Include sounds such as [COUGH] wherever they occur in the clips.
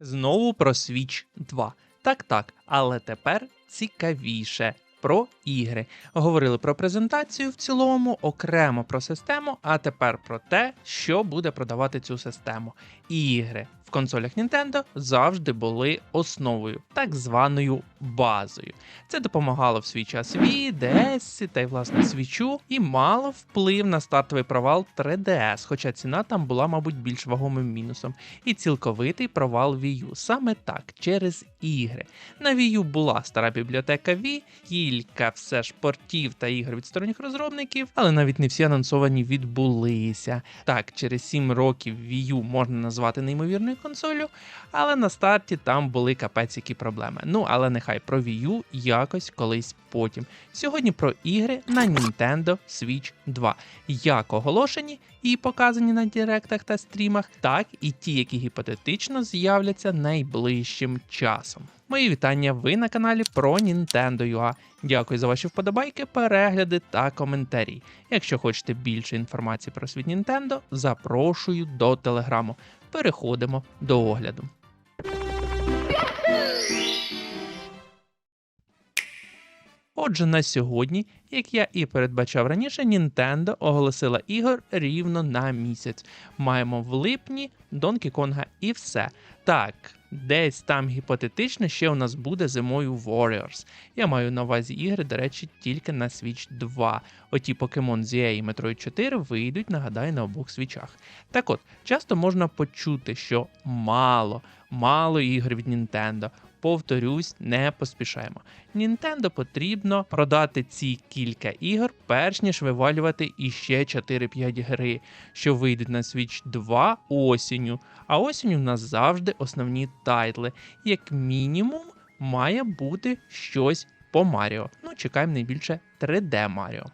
Знову про Switch 2. Так, так, але тепер цікавіше. Про ігри. Говорили про презентацію в цілому, окремо про систему, а тепер про те, що буде продавати цю систему. Ігри в консолях Nintendo завжди були основою, так званою базою. Це допомагало в свій час Wii, DS та й власне свічу і мало вплив на стартовий провал 3DS, хоча ціна там була, мабуть, більш вагомим мінусом. І цілковитий провал Wii U. Саме так, через ігри. На Wii U була стара бібліотека Wii, кілька все ж портів та ігор від сторонніх розробників, але навіть не всі анонсовані відбулися. Так, через 7 років Wii U можна назвати неймовірною консолью, але на старті там були капець які проблеми. Ну але нехай про Wii U якось колись потім. Сьогодні про ігри на Nintendo Switch 2, як оголошені і показані на директах та стрімах, так і ті, які гіпотетично з'являться найближчим часом. Мої вітання, ви на каналі про Nintendo UA. Дякую за ваші вподобайки, перегляди та коментарі. Якщо хочете більше інформації про світ Nintendo, запрошую до телеграму. Переходимо до огляду. Отже, на сьогодні, як я і передбачав раніше, Nintendo оголосила ігор рівно на місяць. Маємо в липні Donkey Konga і все. Так, десь там гіпотетично ще у нас буде зимою Warriors. Я маю на увазі ігри, до речі, тільки на Switch 2. Оті Pokemon ZA і Metroid 4 вийдуть, нагадаю, на обох свічах. Так от, часто можна почути, що мало, мало ігор від Nintendo. Повторюсь, не поспішаємо. Nintendo потрібно продати ці кілька ігор, перш ніж вивалювати іще 4-5 гри, що вийдуть на Switch 2 осінню. А осінню в нас завжди основні тайтли. Як мінімум, має бути щось по Маріо. Ну, чекаємо найбільше 3D Маріо.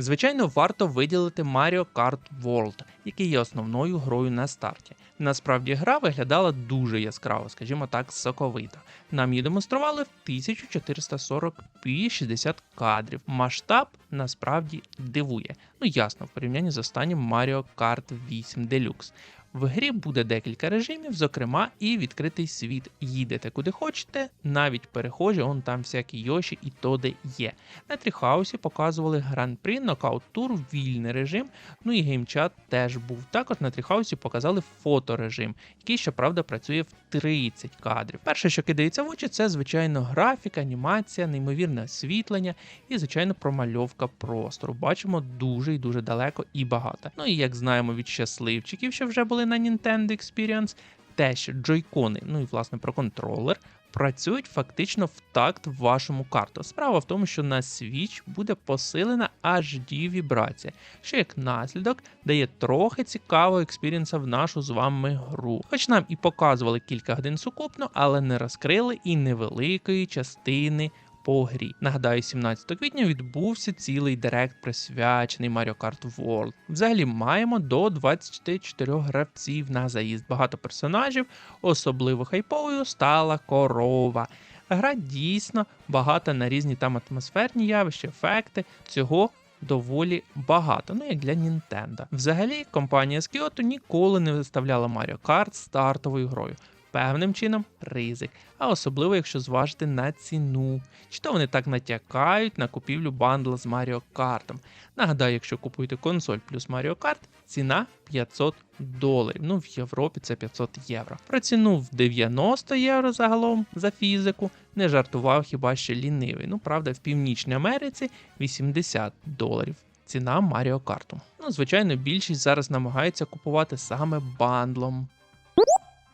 Звичайно, варто виділити Mario Kart World, який є основною грою на старті. Насправді гра виглядала дуже яскраво, скажімо так, соковито. Нам її демонстрували в 1440p 60 кадрів. Масштаб насправді дивує. Ну ясно, в порівнянні з останнім Mario Kart 8 Deluxe. В грі буде декілька режимів, зокрема і відкритий світ. Їдете куди хочете, навіть перехожі, он там всякі Йоші і Тоди є. На Тріхаусі показували гран-при, нокаут тур, вільний режим. Ну і геймчат теж був. Також на Тріхаусі показали фоторежим, який, щоправда, працює в 30 кадрів. Перше, що кидається в очі, це звичайно графіка, анімація, неймовірне освітлення і, звичайно, промальовка простору. Бачимо дуже і дуже далеко і багато. Ну і як знаємо від щасливчиків, що вже були на Nintendo Experience, те, що джойкони, ну і власне про контролер. Працюють фактично в такт вашому карту. Справа в тому, що на Switch буде посилена HD вібрація, що як наслідок дає трохи цікавого експірієнса в нашу з вами гру. Хоч нам і показували кілька годин сукупно, але не розкрили і невеликої частини по грі. Нагадаю, 17 квітня відбувся цілий директ присвячений Mario Kart World. Взагалі маємо до 24 гравців на заїзд. Багато персонажів, особливо хайповою стала корова. Гра дійсно багата на різні там атмосферні явища, ефекти. Цього доволі багато, ну як для Nintendo. Взагалі, компанія з Kyoto ніколи не виставляла Mario Kart стартовою грою. Певним чином ризик, а особливо якщо зважити на ціну. Чи то вони так натякають на купівлю бандла з Mario Kart. Нагадаю, якщо купуєте консоль плюс Mario Kart, ціна 500 доларів. Ну в Європі це 500 євро. Про ціну в 90 євро загалом за фізику не жартував хіба що лінивий. Ну правда, в Північній Америці 80 доларів. Ціна Mario Kart. Ну, звичайно, більшість зараз намагається купувати саме бандлом.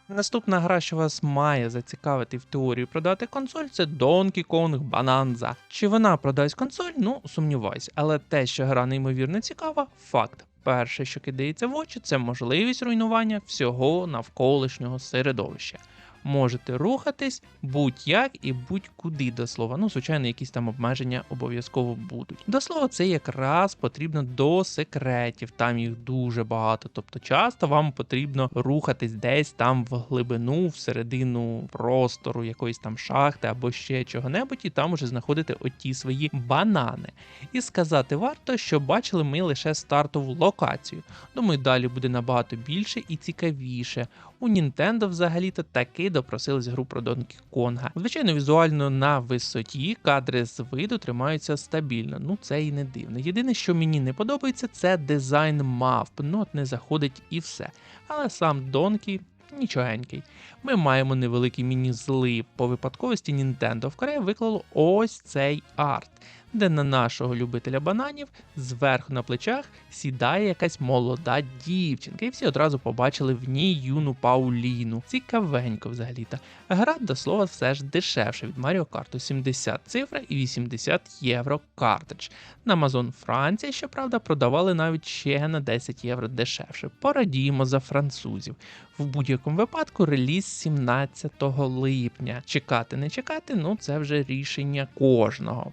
Наступна гра, що вас має зацікавити в теорії продати консоль, це Donkey Kong Bonanza. Чи вона продасть консоль? Ну, сумніваюсь, але те, що гра неймовірно цікава, факт. Перше, що кидається в очі, це можливість руйнування всього навколишнього середовища. Можете рухатись будь-як і будь-куди до слова. Ну, звичайно, якісь там обмеження обов'язково будуть. До слова, це якраз потрібно до секретів, там їх дуже багато. Тобто, часто вам потрібно рухатись десь там в глибину, всередину простору, якоїсь там шахти або ще чого-небудь, і там уже знаходити оті свої банани. І сказати варто, що бачили ми лише стартову локацію. Думаю, далі буде набагато більше і цікавіше. У Nintendo взагалі-то таки допросились гру про Донкі Конга. Звичайно, візуально на висоті кадри з виду тримаються стабільно. Ну це і не дивно. Єдине, що мені не подобається, це дизайн мавп. Ну от не заходить і все. Але сам Донкі. Нічогенький. Ми маємо невеликий міні-злип по випадковості Nintendo в Кореї виклало ось цей арт, де на нашого любителя бананів зверху на плечах сідає якась молода дівчинка, і всі одразу побачили в ній юну Пауліну. Цікавенько взагалі-то. Гра до слова все ж дешевше від Mario Kart 70 цифра і 80 євро картридж. На Amazon Франція, щоправда, продавали навіть ще на 10 євро дешевше. Порадіємо за французів. В будь-якому випадку реліз 17 липня. Чекати, не чекати, ну це вже рішення кожного.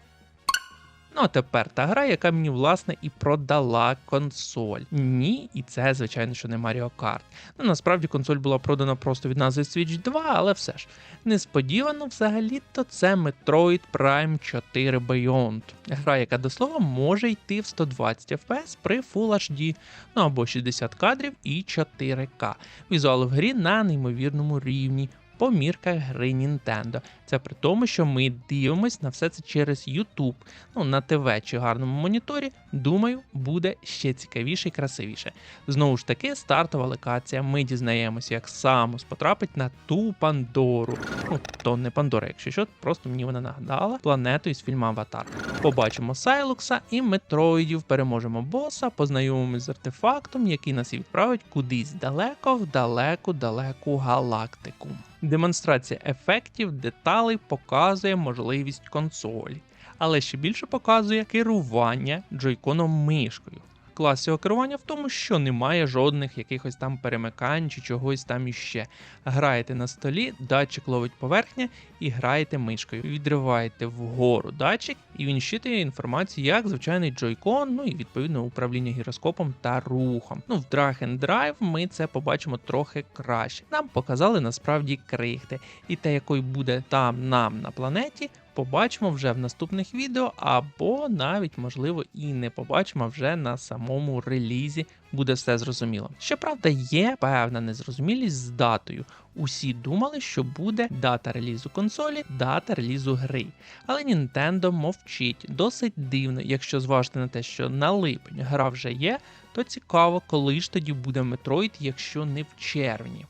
Ну а тепер та гра, яка мені власне і продала консоль. Ні, і це, звичайно, що не Mario Kart. Ну насправді консоль була продана просто від назви Switch 2, але все ж. Несподівано взагалі-то це Metroid Prime 4 Beyond. Гра, яка до слова може йти в 120 FPS при Full HD, ну або 60 кадрів і 4К. Візуал в грі на неймовірному рівні по мірках гри Nintendo. Це при тому, що ми дивимось на все це через YouTube. Ну, на ТВ чи гарному моніторі, думаю, буде ще цікавіше і красивіше. Знову ж таки, стартова локація. Ми дізнаємося, як Самус потрапить на ту Пандору. Ну, то не Пандора, якщо що, просто мені вона нагадала планету із фільму Аватар. Побачимо Сайлукса і Метроїдів, переможемо боса, познайомимось з артефактом, який нас відправить кудись далеко, в далеку, далеку галактику. Демонстрація ефектів, деталей показує можливість консолі, але ще більше показує керування джойконом мишкою. Клас цього керування в тому, що немає жодних якихось там перемикань чи чогось там іще. Граєте на столі, датчик ловить поверхня і граєте мишкою. Відриваєте вгору датчик, і він щитує інформацію як звичайний джойкон, ну і відповідно управління гіроскопом та рухом. Ну в Drag and Drive ми це побачимо трохи краще. Нам показали насправді крихти, і те, якою буде там нам на планеті. Побачимо вже в наступних відео, або навіть, можливо, і не побачимо вже на самому релізі, буде все зрозуміло. Щоправда, є певна незрозумілість з датою. Усі думали, що буде дата релізу консолі, дата релізу гри. Але Nintendo мовчить досить дивно, якщо зважити на те, що на липень гра вже є, то цікаво, коли ж тоді буде Metroid, якщо не в червні.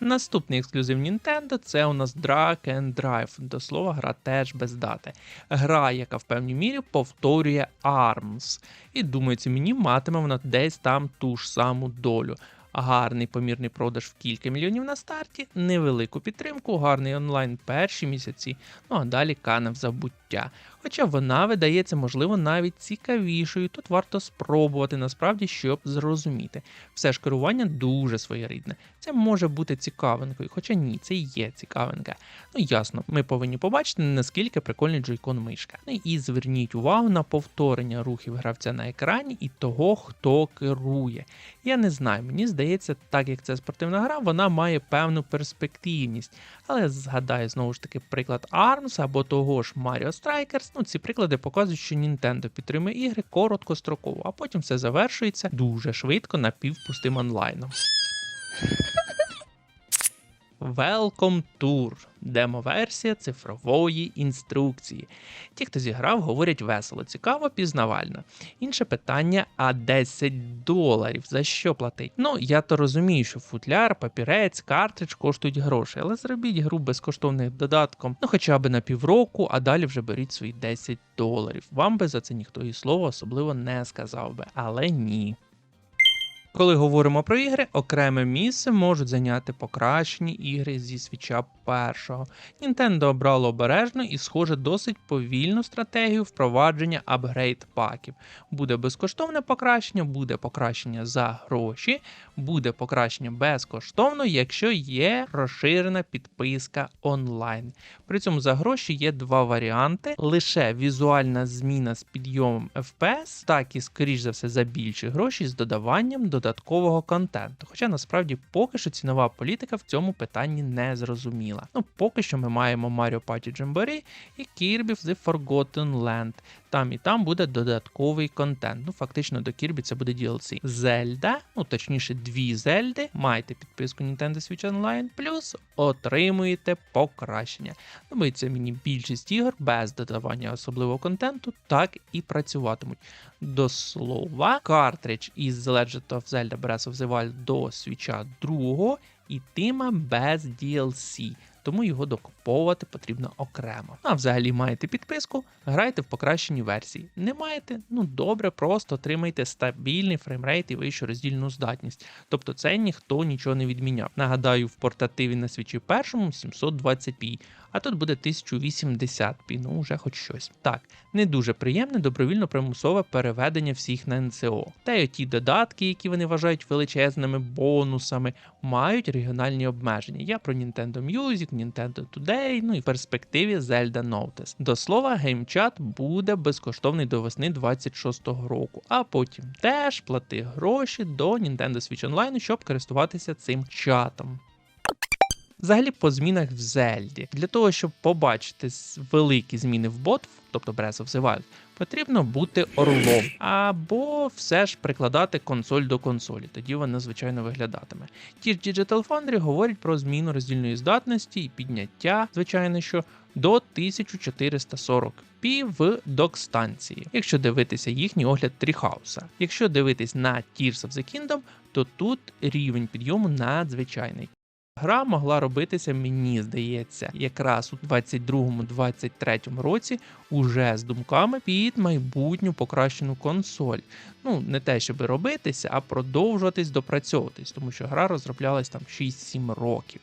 Наступний ексклюзив Nintendo це у нас Drag and Drive. До слова, гра теж без дати. Гра, яка в певній мірі повторює ARMS. І думається, мені матиме вона десь там ту ж саму долю. Гарний помірний продаж в кілька мільйонів на старті, невелику підтримку, гарний онлайн перші місяці, ну а далі кане в забуття. Хоча вона видається, можливо, навіть цікавішою, тут варто спробувати насправді, щоб зрозуміти. Все ж керування дуже своєрідне. Це може бути цікавинкою, хоча ні, це є цікавинка. Ну ясно, ми повинні побачити, наскільки прикольний джойкон мишка. Ну і зверніть увагу на повторення рухів гравця на екрані і того, хто керує. Я не знаю, мені здається, так як це спортивна гра, вона має певну перспективність. Але згадаю знову ж таки приклад ARMS або того ж Mario Strikers. Ну, ці приклади показують, що Nintendo підтримує ігри короткостроково, а потім все завершується дуже швидко напівпустим онлайном. Welcome Tour демо-версія цифрової інструкції. Ті, хто зіграв, говорять весело, цікаво, пізнавально. Інше питання: а 10 доларів за що платить? Ну, я то розумію, що футляр, папірець, картридж коштують гроші, але зробіть гру безкоштовним додатком, ну хоча б на півроку, а далі вже беріть свої 10 доларів. Вам би за це ніхто і слова особливо не сказав би, але ні. Коли говоримо про ігри, окреме місце можуть зайняти покращені ігри зі свіча першого. Nintendo обрало обережно і, схоже, досить повільну стратегію впровадження апгрейд паків. Буде безкоштовне покращення, буде покращення за гроші, буде покращення безкоштовно, якщо є розширена підписка онлайн. При цьому за гроші є два варіанти: лише візуальна зміна з підйомом FPS, так і, скоріш за все, за більші гроші з додаванням додаткового контенту. Хоча насправді поки що цінова політика в цьому питанні не зрозуміла. Ну, поки що ми маємо Mario Party Jamboree і Kirby The Forgotten Land. Там і там буде додатковий контент. Ну, фактично до Kirby це буде DLC. Зельда, ну точніше, дві Зельди. Маєте підписку Nintendo Switch Online, плюс отримуєте покращення. Думається, мені більшість ігор без додавання особливого контенту так і працюватимуть. До слова, картридж із The Legend of Zelda Breath of the Wild до Switch 2 ітиме без DLC. Тому його докуповувати потрібно окремо. А взагалі маєте підписку, грайте в покращеній версії. Не маєте? Ну добре, просто отримайте стабільний фреймрейт і вищу роздільну здатність. Тобто це ніхто нічого не відміняв. Нагадаю, в портативі на свічі першому 720p, а тут буде 1080p, ну вже хоч щось. Так, не дуже приємне добровільно примусове переведення всіх на НЦО. Та й оті додатки, які вони вважають величезними бонусами, мають регіональні обмеження. Я про Nintendo Music, Nintendo Today, ну і перспективі Zelda Notice. До слова, геймчат буде безкоштовний до весни 26-го року, а потім теж плати гроші до Nintendo Switch Online, щоб користуватися цим чатом. Взагалі по змінах в Зельді. Для того, щоб побачити великі зміни в бот, тобто Breath of the Wild, потрібно бути орлом, або все ж прикладати консоль до консолі, тоді вона звичайно виглядатиме. Ті ж Digital Foundry говорять про зміну роздільної здатності і підняття, звичайно, що до 1440p в док-станції, якщо дивитися їхній огляд Тріхауса. Якщо дивитись на Tears of the Kingdom, то тут рівень підйому надзвичайний. Гра могла робитися, мені здається, якраз у 22-23 році уже з думками під майбутню покращену консоль. Ну, не те, щоб робитися, а продовжуватись допрацьовуватись, тому що гра розроблялась там 6-7 років.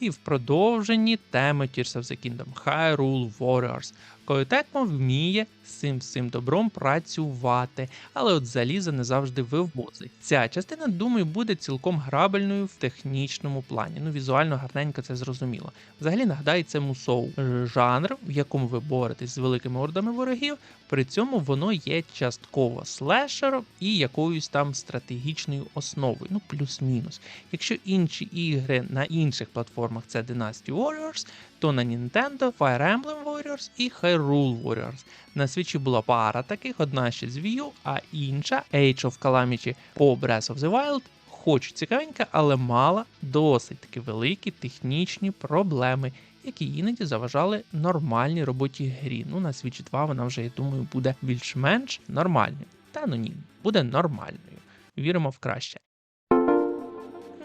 І в продовженні теми Tears of the Kingdom Hyrule Warriors. Коли Текмо вміє цим цим добром працювати, але от заліза не завжди вивозить. Ця частина, думаю, буде цілком грабельною в технічному плані. Ну, візуально гарненько це зрозуміло. Взагалі нагадаю, це мусоу жанр, в якому ви боретесь з великими ордами ворогів. При цьому воно є частково слешером і якоюсь там стратегічною основою, ну плюс-мінус. Якщо інші ігри на інших платформах це Dynasty Warriors, то на Nintendo Fire Emblem Warriors і Hyrule Warriors. На свічі була пара таких, одна ще з Wii U, а інша Age of Calamity по Breath of the Wild. Хоч цікавенька, але мала досить таки великі технічні проблеми, які іноді заважали нормальній роботі грі. Ну, на Switch 2 вона вже, я думаю, буде більш-менш нормальною. Та ну ні, буде нормальною. Віримо в краще.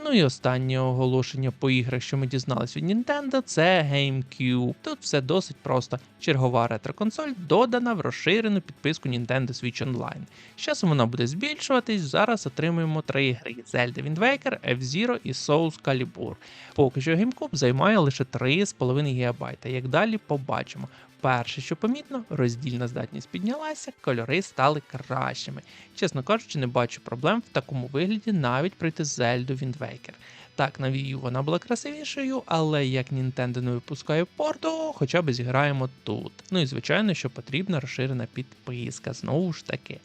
Ну і останнє оголошення по іграх, що ми дізналися від Nintendo, це GameCube. Тут все досить просто. Чергова ретро-консоль додана в розширену підписку Nintendo Switch Online. З часом вона буде збільшуватись. Зараз отримуємо три гри: Zelda Wind Waker, F-Zero і Souls Calibur. Поки що GameCube займає лише 3,5 ГБ. Як далі побачимо. Перше, що помітно, роздільна здатність піднялася, кольори стали кращими. Чесно кажучи, не бачу проблем в такому вигляді навіть пройти Wind Waker. Так, на Wii U вона була красивішою, але як Nintendo не випускає порту, хоча б зіграємо тут. Ну і звичайно, що потрібна розширена підписка, знову ж таки.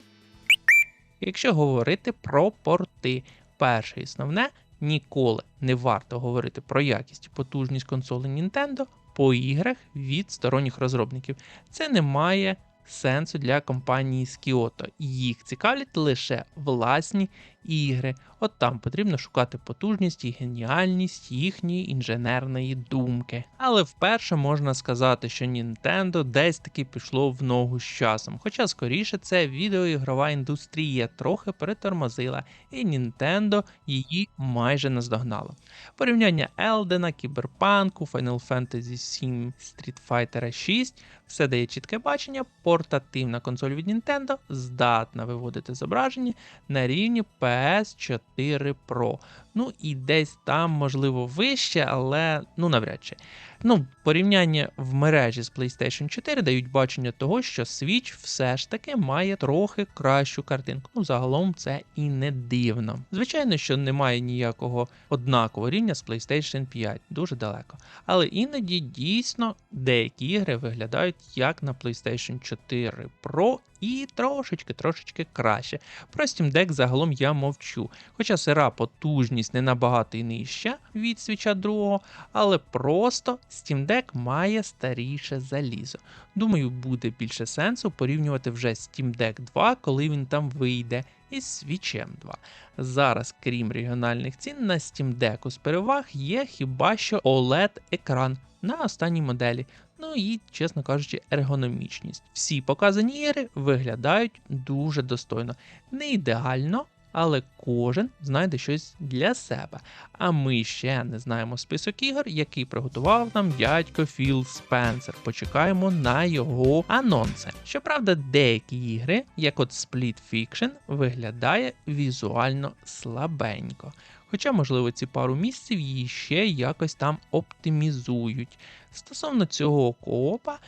Якщо говорити про порти, перше і основне, ніколи не варто говорити про якість і потужність консоли Nintendo по іграх від сторонніх розробників. Це не має сенсу для компанії з Kyoto. Їх цікавлять лише власні ігри. От там потрібно шукати потужність і геніальність їхньої інженерної думки. Але вперше можна сказати, що Nintendo десь таки пішло в ногу з часом. Хоча скоріше це відеоігрова індустрія трохи перетормозила, і Nintendo її майже наздогнало. Порівняння Елдена, Кіберпанку, Final Fantasy VII, Street Fighter 6 все дає чітке бачення, портативна консоль від Nintendo здатна виводити зображення на рівні PS4 Pro. Ну і десь там, можливо, вище, але ну навряд чи. Ну, порівняння в мережі з PlayStation 4 дають бачення того, що Switch все ж таки має трохи кращу картинку. Ну, загалом це і не дивно. Звичайно, що немає ніякого однакового рівня з PlayStation 5, дуже далеко. Але іноді дійсно деякі ігри виглядають як на PlayStation 4 Pro і трошечки-трошечки краще. Про Steam Deck загалом я мовчу. Хоча сира потужність не набагато і нижча від свіча другого, але просто Steam Deck має старіше залізо. Думаю, буде більше сенсу порівнювати вже Steam Deck 2, коли він там вийде, із Switch 2. Зараз, крім регіональних цін, на Steam Deck з переваг є хіба що OLED-екран на останній моделі. Ну і, чесно кажучи, ергономічність. Всі показані ігри виглядають дуже достойно. Не ідеально, але кожен знайде щось для себе. А ми ще не знаємо список ігор, який приготував нам дядько Філ Спенсер. Почекаємо на його анонси. Щоправда, деякі ігри, як от Split Fiction, виглядає візуально слабенько. Хоча, можливо, ці пару місяців її ще якось там оптимізують. Стосовно цього коопа,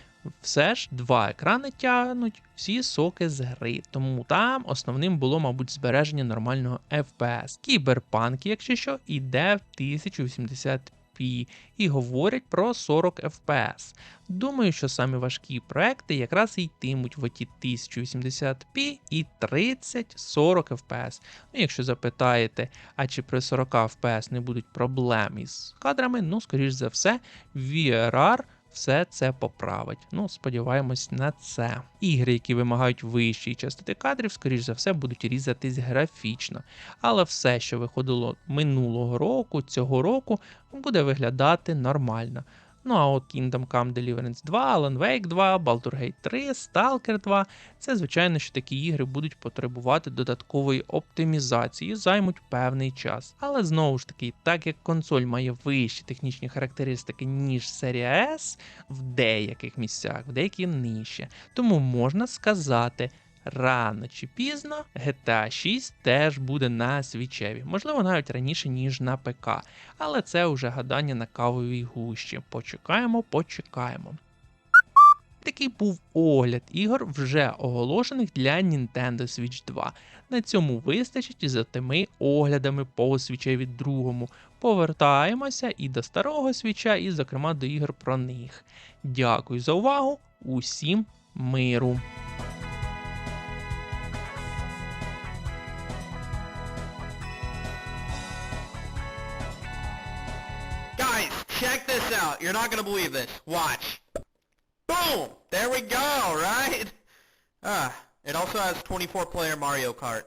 все ж два екрани тягнуть всі соки з гри, тому там основним було, мабуть, збереження нормального FPS. Кіберпанк, якщо що, іде в 1080p і говорять про 40 FPS. Думаю, що самі важкі проекти якраз і йтимуть в оті 1080p і 30-40 FPS. Ну, якщо запитаєте, а чи при 40 FPS не будуть проблем із кадрами, ну, скоріш за все, VRR все це поправить. Ну, сподіваємось на це. Ігри, які вимагають вищої частоти кадрів, скоріш за все, будуть різатись графічно. Але все, що виходило минулого року, цього року, буде виглядати нормально. Ну а от Kingdom Come Deliverance 2, Alan Wake 2, Baldur's Gate 3, Stalker 2 це звичайно, що такі ігри будуть потребувати додаткової оптимізації займуть певний час. Але знову ж таки, так як консоль має вищі технічні характеристики, ніж серія S, в деяких місцях, в деякі нижче. Тому можна сказати. Рано чи пізно GTA 6 теж буде на свічеві, можливо, навіть раніше, ніж на ПК, але це вже гадання на кавовій гущі. Почекаємо, почекаємо. Такий був огляд ігор, вже оголошених для Nintendo Switch 2. На цьому вистачить за тими оглядами по свічеві другому. Повертаємося і до старого свіча, і, зокрема, до ігор про них. Дякую за увагу, усім миру! You're not gonna believe this. Watch. Boom! There we go, [LAUGHS] right? Ah, it also has 24 player Mario Kart.